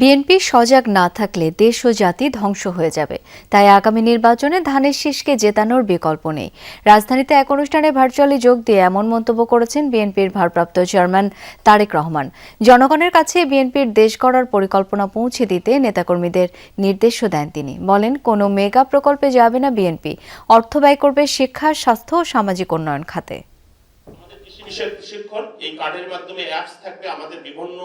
BNP সজাগ না থাকলে দেশ ও জাতি ধ্বংস হয়ে যাবে। তাই আগামী নির্বাচনে ধানের শীষকে জেতানোর বিকল্প নেই। রাজধানীতে এক অনুষ্ঠানে ভার্চুয়ালি যোগ দিয়ে এমন মন্তব্য করেছেন বিএনপির ভারপ্রাপ্ত চেয়ারম্যান তারেক রহমান। জনগণের কাছে বিএনপির দেশ গড়ার পরিকল্পনা পৌঁছে দিতে নেতাকর্মীদের নির্দেশও দেন তিনি। বলেন, কোনো মেগা প্রকল্পে যাবে না বিএনপি। অর্থ ব্যয় করবে শিক্ষা, স্বাস্থ্য ও সামাজিক উন্নয়ন খাতে। আমাদের বিভিন্ন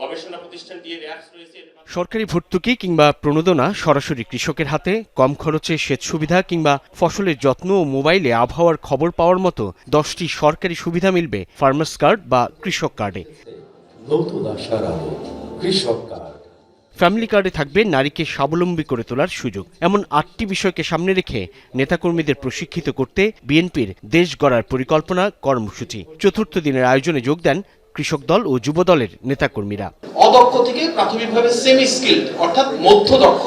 গবেষণা প্রতিষ্ঠান দিয়ে অ্যাপস রয়েছে সরকারি ভর্তুকি কিংবা প্রণোদনা সরাসরি কৃষকের হাতে কম খরচে সেচ সুবিধা কিংবা ফসলের যত্ন ও মোবাইলে আবহাওয়ার খবর পাওয়ার মতো দশটি সরকারি সুবিধা মিলবে ফার্মার্স কার্ড বা কৃষক কার্ডে। নতুন আশার আলো কৃষক কার্ড। ফ্যামিলি কার্ডে থাকবে নারীকে স্বাবলম্বী করে তোলার সুযোগ। এমন আটটি বিষয়কে সামনে রেখে নেতাকর্মীদের প্রশিক্ষিত করতে বিএনপির দেশ গড়ার পরিকল্পনা কর্মসূচি। চতুর্থ দিনের আয়োজনে যোগ দেন কৃষক দল ও যুব দলের নেতাকর্মীরা। অদক্ষ থেকে প্রাথমিকভাবে সেমি স্কিল্ড অর্থাৎ মধ্য দক্ষ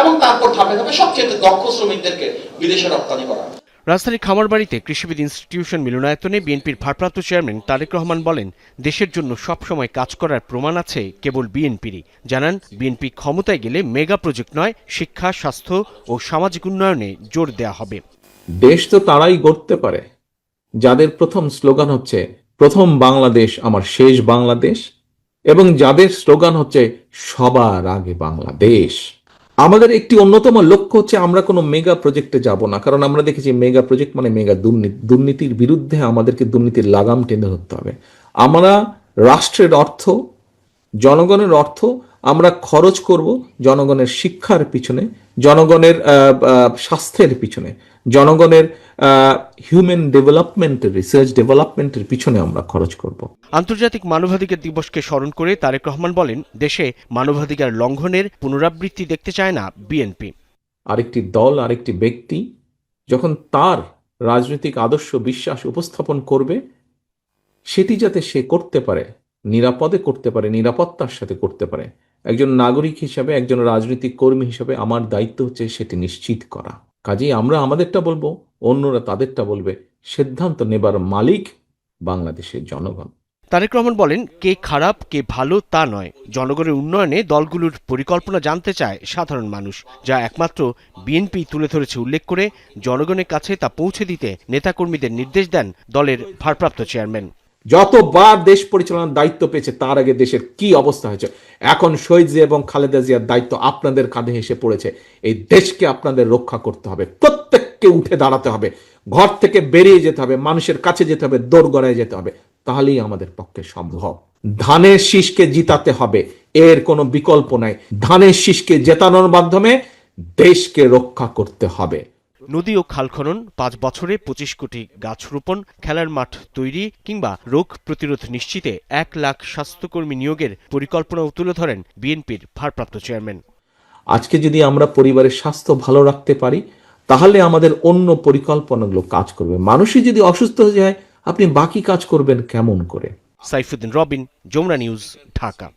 এবং তারপর ধাপে ধাপে সবচেয়ে দক্ষ শ্রমিকদেরকে বিদেশে রপ্তানি করা। রাজধানীর খামারবাড়িতে কৃষিবিদ ইনস্টিটিউশন মিলনায়তনে বিএনপির ভারপ্রাপ্ত চেয়ারম্যান তারেক রহমান বলেন দেশের জন্য সবসময় কাজ করার প্রমাণ আছে কেবল বিএনপিরই। জানান বিএনপি ক্ষমতায় গেলে মেগা প্রজেক্ট নয় শিক্ষা স্বাস্থ্য ও সামাজিক উন্নয়নে জোর দেয়া হবে। দেশ তো তারাই গড়তে পারে। যাদের প্রথম স্লোগান হচ্ছে প্রথম বাংলাদেশ আমার শেষ বাংলাদেশ, এবং যাদের স্লোগান হচ্ছে, সবার আগে বাংলাদেশ। আমাদের একটি অন্যতম লক্ষ্য হচ্ছে, আমরা কোনো মেগা প্রজেক্টে যাব না, কারণ আমরা দেখেছি মেগা প্রজেক্ট মানে মেগা দুর্নীতি, দুর্নীতির বিরুদ্ধে আমাদেরকে দুর্নীতির লাগাম টেনে ধরতে হবে। আমরা রাষ্ট্রের অর্থ, জনগণের অর্থ, আমরা খরচ করব জনগণের শিক্ষার পিছনে, জনগণের স্বাস্থ্যের পিছনে, জনগণের হিউম্যান ডেভেলপমেন্টের রিসার্চ ডেভেলপমেন্টের পিছনে আমরা খরচ করব। আন্তর্জাতিক মানবাধিকার দিবসকে স্মরণ করে তারেক রহমান বলেন দেশে মানবাধিকার লঙ্ঘনের পুনরাবৃত্তি দেখতে চায় না বিএনপি। আরেকটি দল আরেকটি ব্যক্তি যখন তার রাজনৈতিক আদর্শ বিশ্বাস উপস্থাপন করবে সেটি যাতে সে করতে পারে নিরাপদে করতে পারে নিরাপত্তার সাথে করতে পারে একজন নাগরিক হিসাবে একজন রাজনৈতিক কর্মী হিসাবে আমার দায়িত্ব হচ্ছে সেটি নিশ্চিত করা। কাজেই আমরা আমাদেরটা বলব অন্যরা তাদেরটা বলবে সিদ্ধান্ত নেবার মালিক বাংলাদেশের জনগণ। তারেক রহমান বলেন কে খারাপ কে ভালো তা নয়। জনগণের উন্নয়নে দলগুলোর পরিকল্পনা জানতে চায় সাধারণ মানুষ যা একমাত্র বিএনপি তুলে ধরেছে উল্লেখ করে জনগণের কাছে তা পৌঁছে দিতে নেতাকর্মীদের নির্দেশ দেন দলের ভারপ্রাপ্ত চেয়ারম্যান। যতবার দেশ পরিচালনার দায়িত্ব পেয়েছে তার আগে দেশের কি অবস্থা হয়েছে? এখন শহীদ জিয়া এবং খালেদা জিয়ার দায়িত্ব আপনাদের কাঁধে এসে পড়েছে। এই দেশকে আপনাদের রক্ষা করতে হবে। প্রত্যেককে উঠে দাঁড়াতে হবে। ঘর থেকে বেরিয়ে যেতে হবে মানুষের কাছে যেতে হবে দৌড় গড়ায় যেতে হবে। তাহলেই আমাদের পক্ষে সম্ভব। ধানের শীষকে জিতাতে হবে এর কোনো বিকল্প নাই। ধানের শীষকে জেতানোর মাধ্যমে দেশকে রক্ষা করতে হবে। নদী ও খাল খনন পাঁচ বছরে পঁচিশ কোটি গাছ রোপণ খেলার মাঠ তৈরি কিংবা রোগ প্রতিরোধ নিশ্চিতে এক লাখ স্বাস্থ্যকর্মী নিয়োগের পরিকল্পনাও তুলে ধরেন বিএনপির ভারপ্রাপ্ত চেয়ারম্যান। আজকে যদি আমরা পরিবারের স্বাস্থ্য ভালো রাখতে পারি তাহলে আমাদের অন্য পরিকল্পনাগুলো কাজ করবে। মানুষই যদি অসুস্থ হয়ে যায়, আপনি বাকি কাজ করবেন কেমন করে? সাইফুদ্দিন রবিন, যমুনা নিউজ, ঢাকা।